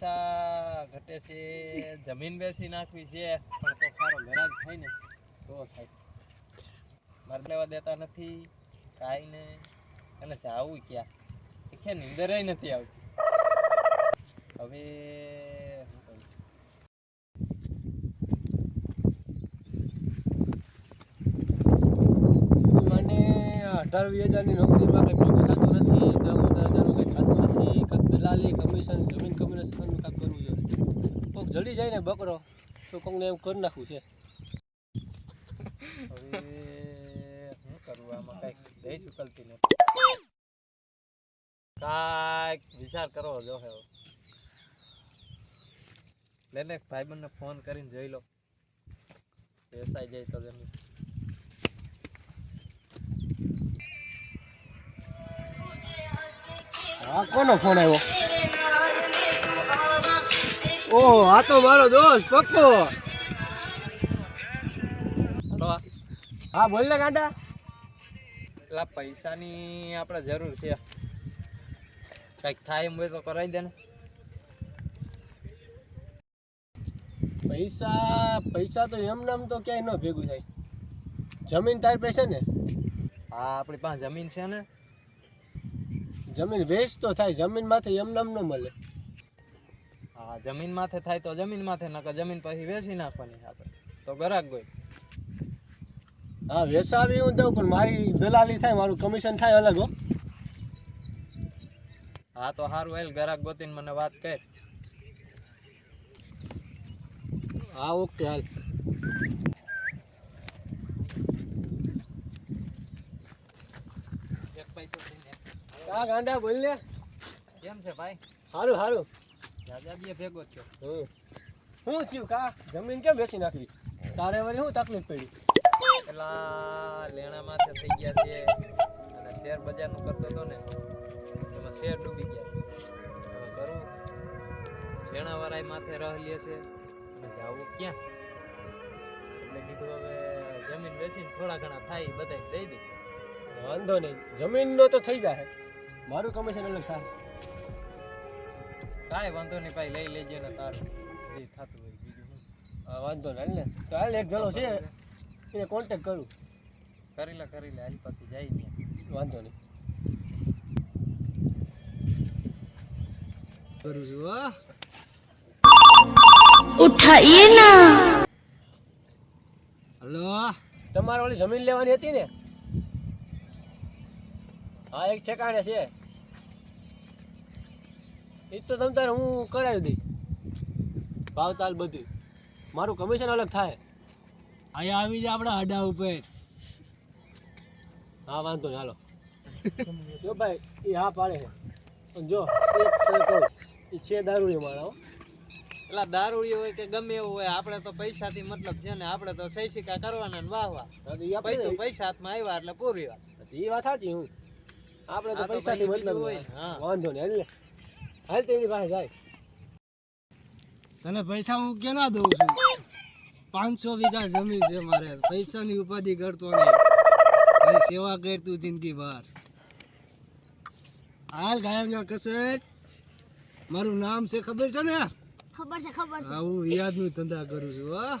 પૈસા ઘટે છે, જમીન બેસી નાખવી છે, પણ સોફારો ઘરાજ થાય ને, તો થાય. મારે લેવા દેતા નથી, કાંઈ ને. અને જાવું ક્યાં? એ કે નીંદર નથી આવતી. હવે મને અઢાર વીસ હજારની નોકરીમાં કંઈ ભેગું થતું નથી દસ પંદર હજારનું કંઈ થતું નથી કંઈક દલાલી કમિશન જમીન કમ્યુનિકેશનનું કામ કરવું જોઈએ. કોઈક જડી જાય ને બકરો તો કોકને એમ કરી નાખવું છે. હવે શું કરવું આમાં કાંઈક દઈ સુકલતી નથી કાંઈક વિચાર કરો જો લેને ભાઈબંધને ફોન કરીને જોઈ લો. વેસાઈ જાય તો જમીન. હા કોનો ફોન આવ્યો? ઓહો આ તો મારો દોસ્ત પક્કો. હા બોલ ને કાંટા પેલા પૈસાની આપણે જરૂર છે. કંઈક થાય એમ હોય તો કરાવી દે ને. પૈસા પૈસા તો એમ નામ તો ક્યાંય ન ભેગું થાય. જમીન તારી પાસે ને? હા આપણી પાસે જમીન છે ને. જમીન વેચ તો થાય જમીન માથે એમ નામ ન મળે. હા જમીન માથે થાય તો જમીન માથે નકર જમીન પછી વેચી નાખવાની આપણે. તો ગરાક ગોઈ હા વેચાવી હું દઉં પણ મારી દલાલી થાય મારું કમિશન થાય અલગ હો. હા તો સારું એલ ગરાક ગોતીને મને વાત કર. હા ઓકે હાલ. ગાંડા બોલ ને કેમ છે ભાઈ? સારું સારું દાદા બી ભેગો થયો. શું થયું કા? જમીન કેમ બેસી નાખવી તારે વળી શું તકલીફ પડી? પેલા લેણા માથે થઈ ગયા છે. અને શેર બજારનું કરતો હતો ને એમાં શેર ડૂબી ગયા. હવે કરું લેણા વાળા માથે રહેલી છે. અને જાવું ક્યાં? એટલે કીધું હવે જમીન બેસીને થોડા ઘણા થાય બધા દઈ દે. વાંધો નહીં. જમીનનો તો થઈ જાય મારું કમિશન અલગ થાય. કાંઈ વાંધો નહીં ભાઈ લઈ લેજે ને તારું. એ થતું હોય બીજું વાંધો નહીં ને. તો હાલ એક જણો છે એને કોન્ટેક કરું. કરી લે કરી લે હાલ પછી જાય ને વાંધો નહીં. કરું છું હા. ઉઠાઈએ ના. હલો? તમારે ઓલી જમીન લેવાની હતી ને? હા એક ઠેકાણે છે. એ તો તમ તારે હું કરાવી દઈશ. ભાવ તાલ બધું. મારું કમિશન અલગ થાય. અહીંયા આવી જાય આપણા હડા ઉપર. હા વાંધો નહીં હાલો. જો ભાઈ એ હા પાડે છે. જો તને કહું એ છે દારૂડી માણા હો. પેલા દારૂડી હોય કે ગમે એવું હોય આપણે તો પૈસાથી મતલબ છે ને આપણે તો સહી સિક્કા કરવાના ને વાહ વાહ હા તો ઈ આપણે પૈસા હાથમાં આવ્યા એટલે પૂરી વાત. એ વાત સાચી હું. આપણે તો પૈસાથી મતલબ હોય. વાંધો નહીં હાલ લે. હાલ તેની પાસે જાય. તને પૈસા હું કેના દઉં છું? પાંચસો વીઘા જમીન છે મારે. પૈસાની ઉપાધિ કરતો નહીં. સેવા કર તું જિંદગી ભર હાલ ગાયબ કશે મારું નામ છે ખબર છે ને? ખબર છે ખબર છે. હું યાદનું ધંધા કરું છું હા.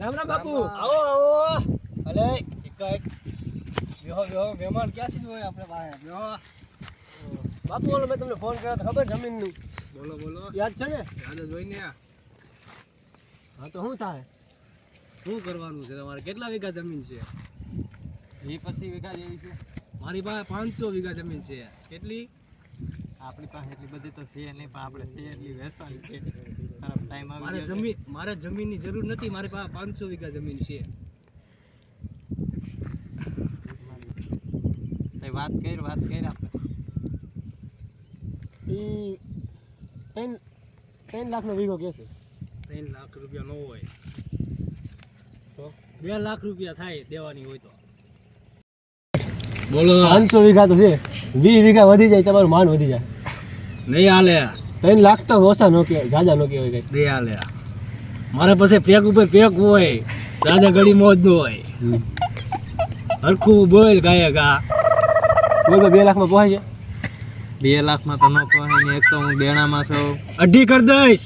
રામ રામ બાપુ. આવો આવો. અલે એક બેહો બેહો મહેમાન ક્યાં સુધી હોય આપણે પાસે બેહો બાપુ બોલો મેં તમને ફોન કર્યો તો ખબર જમીનનું? બોલો બોલો. યાદ છે ને? યાદ જ હોય ને હા તો શું થાય? શું કરવાનું છે તમારે? કેટલા વીઘા જમીન છે? વી પચીસ વીઘા જેવી છે. મારી પાસે પાંચસો વીઘા જમીન છે. કેટલી? આપણી પાસે એટલી બધી તો છે નહીં પણ આપણે છે એટલી વેચવાની છે. ખરાબ ટાઈમ મારે જમીન મારે જમીનની જરૂર નથી. મારી પાસે પાંચસો વીઘા જમીન છે. વાત કરી વાત કરી આપણે. ઈ ત્રણ ત્રણ લાખનો વીઘો કે છે? ત્રણ લાખ રૂપિયા ન હોય. તો બે લાખ રૂપિયા થાય દેવાની હોય તો. બોલો પાંચસો વીઘા તો છે. વીસ વીઘા વધી જાય તમારું માન વધી જાય. નહીં હાલે. ત્રણ લાખ તો ઓછા નો કહેવાય જાજા નો કહેવાય કઈ બે હાલે. મારે પાસે પેક ઉપર પેક હોય જાજા ગળી મોજ નો હોય. હરખું બોલ ગાયક આ બોલ ભાઈ બે લાખમાં પહોંચે છે? બે લાખમાં તો ન પહોંચે ને એક તો હું દેણામાં છું. અઢી કરી દઈશ.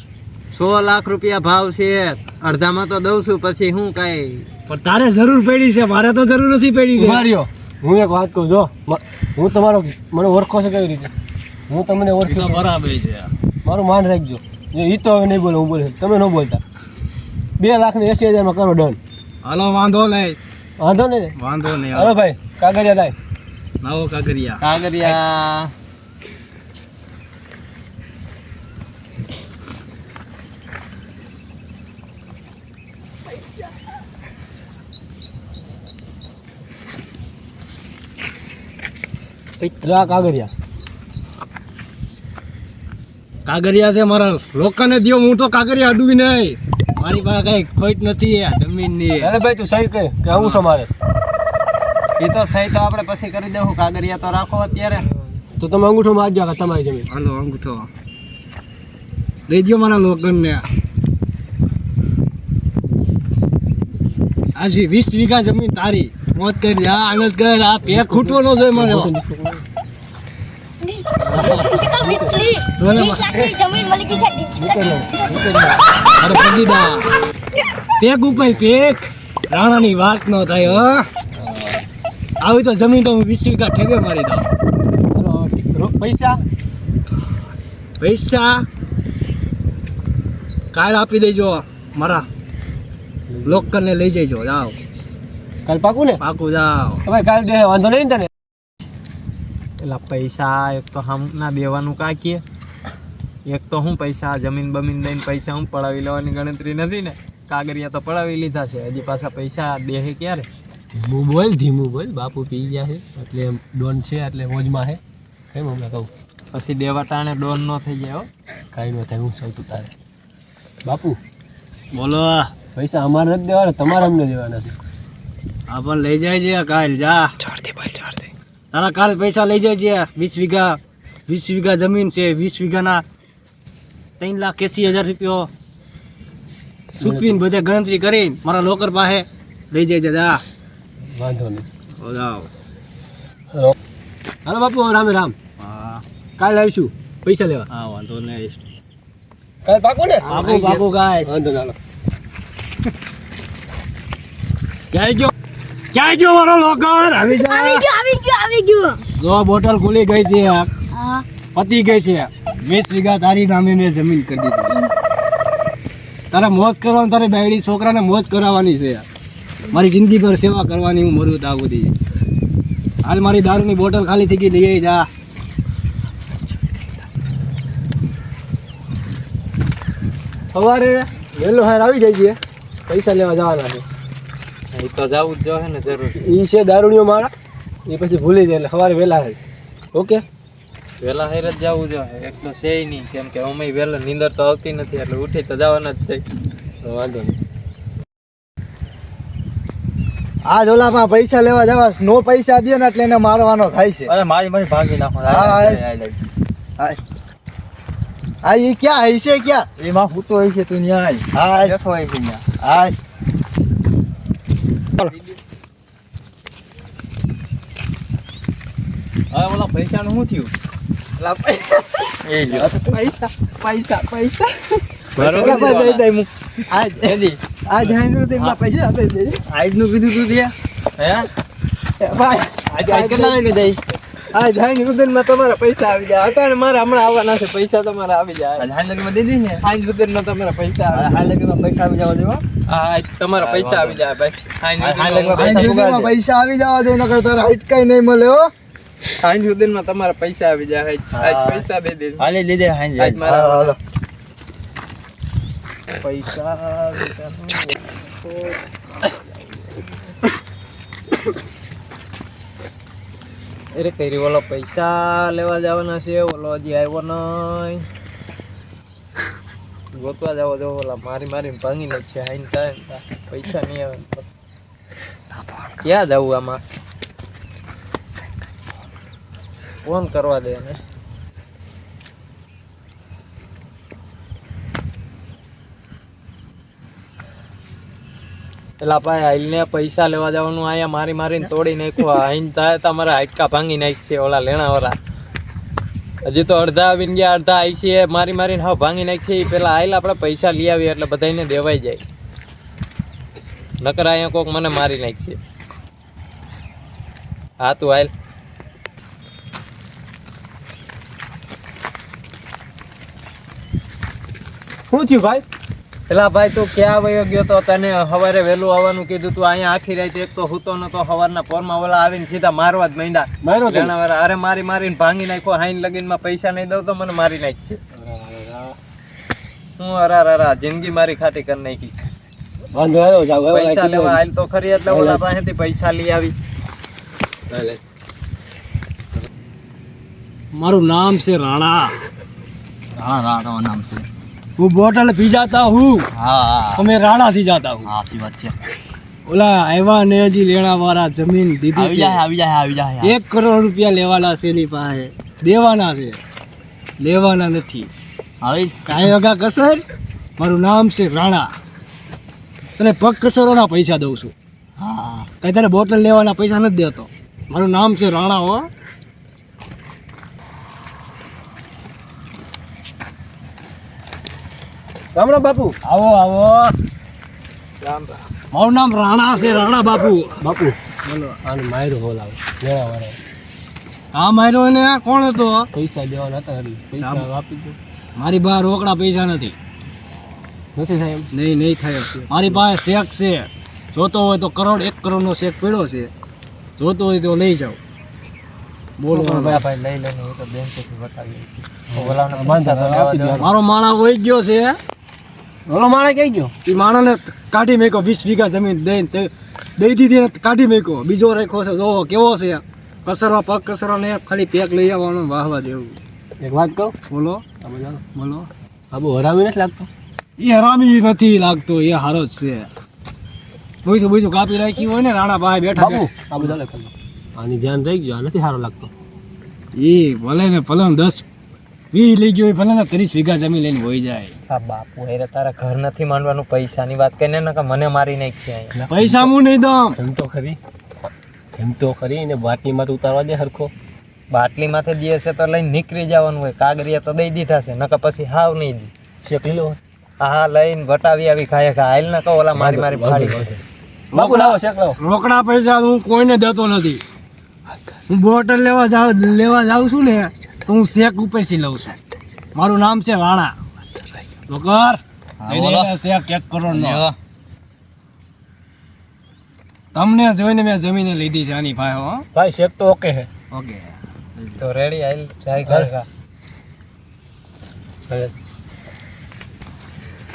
સો લાખ રૂપિયા ભાવ છે. અડધામાં તો દઉં છું પછી હું કાંઈ? પણ તારે જરૂર પડી છે મારે તો જરૂર નથી પડી માર્યો હું એક વાત કહું જો હું તમારો મને ઓળખો છો કેવી રીતે? હું તમને ઓળખી બરાબર છે. મારું માન રાખજો. જો એ તો હવે નહીં બોલે હું બોલે. તમે ન બોલતા. બે લાખ ને એસી હજારમાં કરો ડન હાલો વાંધો નહીં. વાંધો નહીં વાંધો નહીં હાલો ભાઈ કાગળિયા થાય નવો કાગરિયા કાગરિયા લા કાગરિયા કાગરિયા છે મારા લોકોને દિયો હું તો કાગરિયા અડવી નહીં મારી પાસે કઈ ખોટ નથી જમીનની અરે ભાઈ તું સહી કે હું છો મારે એ તો સહી તો આપણે પછી કરી દઉં કાગરિયા તો રાખો અત્યારે. તો તમે અંગૂઠો મારજો કે તમારી જમીન? હાલો અંગૂઠો. લઈ દ્યો મારા લોગનને આજી વીસ વીઘા જમીન તારી. મોત કરી. આ આનંદ કર આ પેક ખૂટવો ન જોઈએ મને. પેક ઉપર પેક. રાણાની વાત ન થાય હો. આવી તો જમીન તો હું વીસ વીઘા ઠેકે મારી દઉં. પૈસા? પૈસા? કાલ આપી દેજો મારા. લોકરને લઈ જઈજો જાઓ. કાલ પાકું ને? પાકું જાઓ. હવે કાલ દે વાંધો નહીં તને? એટલા પૈસા એક તો હમ ના દેવાનું કાકીએ એક તો હું પૈસા જમીન બમીન દઈને પૈસા હું પડાવી લેવાની ગણતરી નથી ને? કાગરિયા તો પડાવી લીધા છે. હજી પાછા પૈસા દેહે ક્યારે? ધીમું બોલ ધીમું બોલ. બાપુ પી ગયા છે એટલે એમ ડોન છે એટલે મોજમાં છે. કેમ હમણાં કહું? પછી દેવા ટાણે ડોન ન થઈ જાય હો. કાંઈ ન થાય હું સૌ તું તારે. બાપુ બોલો. પૈસા અમારે નથી દેવાના તમારે અમને દેવાના છે. આ પણ લઈ જાય છે કાલ જા. તારા કાલ પૈસા લઈ જાય છે વીસ વીઘા વીસ વીઘા જમીન છે વીસ વીઘાના ત્રણ લાખ એસી હજાર રૂપિયો. ચૂકવીને બધે ગણતરી કરીને મારા લોકર પાસે લઈ જાય છે જા. વાંધો નહીં. જાઓ હાલો. હાલો બાપુ રામે રામ. હા. કાલે આવીશું. પૈસા લેવા. હા વાંધો નહીં. કાલે પાકો ને? પાકો પાકો કાય વાંધો ના ક્યાંય ગયો? ક્યાંય ગયો મારો લોકર આવી જા આવી ગયો આવી ગયો આવી ગયો. જો બોટલ ખુલી ગઈ છે હા. પતી ગઈ છે વીસ વીઘા તારી નામે મેં જમીન કરી દીધી છે. તારે મોજ કરવાની તારે બેડી છોકરાને મોજ કરાવવાની છે મારી જિંદગી પર સેવા કરવાની હું મરું ત્યાં સુધી હાલ મારી દારૂની બોટલ ખાલી થઈ ગઈ લઈ જા. સવારે વહેલો હાર આવી જાય છે. પૈસા લેવા જવાના છે. એ તો જવું જ જોઈએ ને જરૂર. એ છે દારૂણીઓ માળા. એ પછી ભૂલી જાય એટલે સવારે વહેલા હાર. ઓકે? વહેલા હાર જ જવું જોઈએ એક તો છે નહીં કેમ કે અમે વહેલા નીંદર તો આવતી નથી એટલે ઉઠી તો જવાના જ છે. તો વાંધો નહીં. આ ઓલામાં પૈસા લેવા જવા નો પૈસા દે ને એટલે એને મારવાનો થાય છે. અરે મારી મારી ભાગી નાખો હા, હા. એ ક્યાં હઈ છે ક્યાં? એમાં ફૂટો હોય છે તું ન્યાય. હા. બેઠો હોય છે હા. હવે ઓલા પૈસાનું શું થયું? પૈસા. પૈસા પૈસા બરોબર ભાઈ આજ. આજ હાઈનું તો એમાં પૈસા આપી દે આજનું કીધું તું દે હે? ભાઈ આજ આજ કેટલા વાગે દઈ આજ હાઈનું માં તમારા પૈસા આવી જાય. અત્યારે મારે હમણાં આવવાના છે પૈસા તમારા આવી જાય. આજ હાલમાં દીધી ને હાઈનમાં તમારા પૈસા આવે. હાલ લગીમાં પૈસા આવી જવા દેવા? હા આજ તમારા પૈસા આવી જાય ભાઈ. પૈસા આવી જવા દો નકર તારા હાઈટ કઈ નહીં મળે હો. હાઈન સુધીમાં તમારા પૈસા આવી જાય આજ આજ. પૈસા દે દે. હાલે દે દે આજ મારા પૈસા અરે કઈ ઓલો પૈસા લેવા જવાના છે ઓલો હજી આવ્યો નહીં ગોતવા જવો જો ઓલા મારી મારી ભાંગી નાખશે હાઈન થાય પૈસા નહીં આવે. ક્યાં જવું આમાં? ફોન કરવા દે ને પેલા ભાઈ આઈને પૈસા લેવા જવાનું અહીંયા મારી મારીને તોડી નાખ્યું. આઈને થાય તમારા હાડકા ભાંગી નાખશે ઓલા લેણાવાળા. હજી તો અડધા આવીને ગયા, અડધા આવી છે, મારી મારીને હા ભાંગી નાખશે એ પેલા આઈલ આપણે પૈસા લઈ આવીએ એટલે બધાને દેવાઈ જાય. નકર અહીંયા કોક મને મારી નાખશે. હા તું આઈલ. શું થયું ભાઈ? પેલા ભાઈ તું ક્યાં વયો ગયો તો તને સવારે વહેલું આવવાનું કીધું? તું અહીંયા આખી રાત એક તો હુતો નતો સવારના પોરમાં ઓલા આવીને સીધા મારવા જ માંડ્યા. અરે મારી મારીને ભાંગી નાખ્યો હાઈન લગીનમાં પૈસા નહીં દઉં તો મને મારી નાખશે હું અરા અરા જિંદગી મારી ખાટી કરી નાખી. વાંધો પૈસા લેવા આલ તો ખરી એટલે ઓલા પાસેથી પૈસા લઈ આવી. મારું નામ છે રાણા. રાણા રાણા નામ છે. હું બોટલ પી જાતા હું હા રાણા થી જાતા હું હા વાત છે ઓલા આવ્યા ને હજી લેણા વાળા જમીન દીધી છે આવી જાય આવી જાય એક કરોડ રૂપિયા લેવાના છે એની પાસે દેવાના છે લેવાના નથી હવે કાંઈ અગા કસર મારું નામ છે રાણા તને પગ કસરોના પૈસા દઉં છું। હા કાંઈ તને બોટલ લેવાના પૈસા નથી દેતો મારું નામ છે રાણા હો રામ રામ બાપુ. આવો આવો. મારું નામ રાણા છે રાણા બાપુ. બાપુ. બોલો. આને માર્યો બોલાવો લેવા વાળો. આ માયરો એને આ કોણ હતો? પૈસા દેવાના હતા હરી પૈસા આપી દો. મારી પાસે રોકડા પૈસા નથી. નથી થાય એમ? નહીં નહીં થાય. મારી પાસે શેક છે. જોતો હોય તો કરોડ એક કરોડનો શેક પડ્યો છે. જોતો હોય તો લઈ જાઓ. બોલો. ભાઈ ભાઈ લઈ લઈને હું તો બેંકેથી દો મારો માણા વહી ગયો છે. ઓલો માણે કહી ગયો? એ માણસને કાઢી મેકો વીસ વીઘા જમીન દઈને દઈ દીધી ને કાઢી મેકો બીજો રેખો છે જોવો કેવો છે કસરવા પગ કસરવા ને ખાલી પેક લઈ આવવાનું વાહવા દેવું એક વાત કહું? બોલો. બોલો. બાબુ હરામી નથી લાગતો? એ હરામી નથી લાગતો એ હારો જ છે. બીજું બીજું કાપી રાખ્યું હોય ને રાણા પાસે બેઠા બાબુ આ બધા આની ધ્યાન રહી ગયો આ નથી સારો લાગતો. એ ભલે ને ભલે દસ વી લઈ ગયો હોય ભલે ને ત્રીસ વીઘા જમીન લઈને વહી જાય. હા બાપુ હેરે તારા ઘર નથી માંડવાનું પૈસાની વાત કરીને ને કે મને મારી નાખી પૈસા હું નહીં દઉં. એમ તો ખરી. એમ તો ખરી ને બાટલીમાં તો ઉતારવા દે હરખો. બાટલીમાંથી દે છે તો લઈને નીકળી જવાનું હોય. કાગરિયા તો દઈ દીધા છે નકર પછી હાવ નહીં દી. શેક હા હા લઈને વટાવી આવી ખાય ખા હાલ ન કહો ઓલા મારી મારી ફાડી. બાપુ લાવો શેકલો રોકડા પૈસા હું કોઈને દેતો નથી. હું બોટલ લેવા જાઉં લેવા જાઉં છું ને. તો હું શેખ ઉપરથી લઉં છું. મારું નામ છે રાણા લોકર શેખ એક કરોડનો. તમને જોઈને મેં જમીને લીધી છે આની ભાઈ હો. ભાઈ શેખ તો ઓકે છે. ઓકે. તો રેડી આઈ જાય ઘર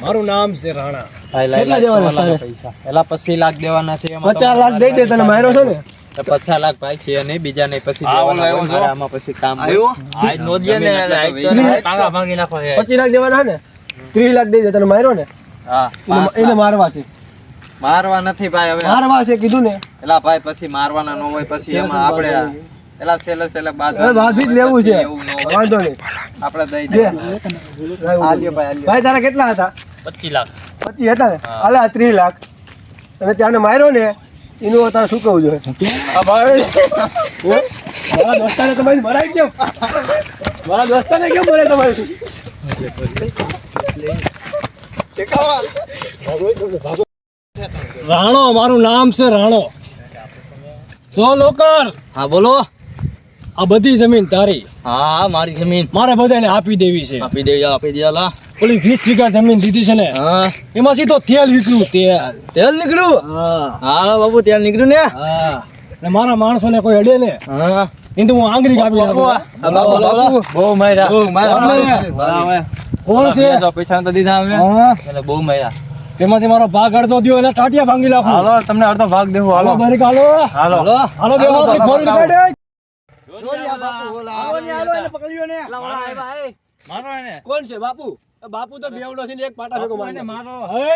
મારું નામ છે રાણા. કેટલા દેવાના પૈસા. એલા પચીસ લાખ દેવાના છે એમાં તો પચાસ લાખ દઈ દે તને માર્યો છે ને? પચાસ લાખ ભાઈ છે નહીં બીજા નહીં પછી આમાં પછી કામ આવ્યો? આજ નો ને ટાંગા ભાંગી નાખો પચીસ લાખ દેવાના ને? ત્રીસ લાખ દઈ દે તને માર્યો ને? હા એને-. મારવા છે. મારવા નથી ભાઈ હવે. મારવા છે કીધું ને. એલા ભાઈ પછી મારવાના નો હોય પછી એમાં આપણે એલા છેલ્લે છેલ્લે બાદ હવે બાંધી જ લેવું છે. એવું વાંધો નહીં. આપણે દઈ દે. આલ્યો ભાઈ ભાઈ તારા કેટલા હતા? પચીસ લાખ. પચીસ હતા ને? હાલા હાલે ત્રીસ લાખ. તમે ત્યાંને માર્યો ને એનું તારે શું કહું જોઈએ? મારા દોસ્તાને તમારી મરાય કેમ? મારા દોસ્તાને કેમ મરે તમારી? રાણો મારું નામ છે રાણો. સો લોકર હા બોલો. આ બધી જમીન તારી. હા મારી જમીન. મારે બધાને આપી દેવી છે. આપી દેવી આપી દેજો લા ઓલી વીસ વીઘા જમીન દીધી છે ને હા. એમાં સીધો તેલ નીકળ્યું તેલ. તેલ નીકળ્યું? હા. હા બાબુ તેલ નીકળ્યું ને? હા. મારા માણસો ને કોઈ અડે ને હા. એને તો હું આંગળી કાપી નાખું. બાપુ બાપુ. બહુ માર્યા. બહુ મારા કોણ છે? તો પૈસા તો દીધા અમે. એટલે બહુ માર્યા. તેમાંથી મારો ભાગ અડધો દ્યો એટલે ટાટિયા ભાંગી નાખો. હાલો તમને અડધો ભાગ દેવું. હાલો. હાલો હાલો. હાલો. હાલો. હાલો બેહો આપણી ફોર વ્હીલ કાઢે. મારો એને. કોણ છે બાપુ? બાપુ તો બેવડો છે ને એક પાટા ભેગો મારે મારો. હે?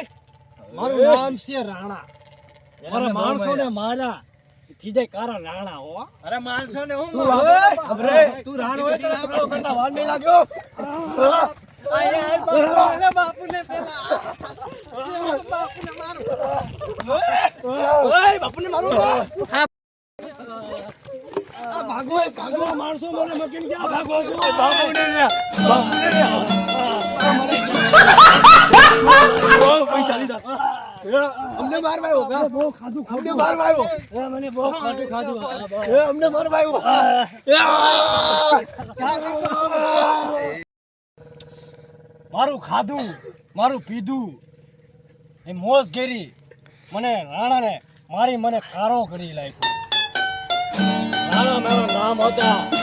મારું નામ છે રાણા. મારા માણસોને મારા થી જાય કારણ રાણા હો. અરે માણસો ને હું અરે તું રાણો હોય તો આપણો કરતા વાર નહીં લાગ્યો. મારું ખાધું, મારું પીધું, એ મોજ કરી. મને રાણાને, મારી મને કારો કરી લાગ્યો રાણા મારું નામ હતા.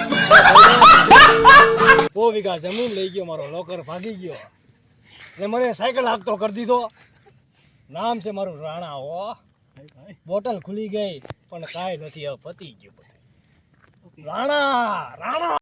બહુ વીઘા જમીન લઈ ગયો, મારો લોકર ભાગી ગયો. ને મને સાયકલ હાંકતો કરી દીધો. નામ છે મારું રાણા, હો. બોટલ ખુલી ગઈ, પણ કાંઈ નથી, હવે પતી ગયું રાણા રાણા!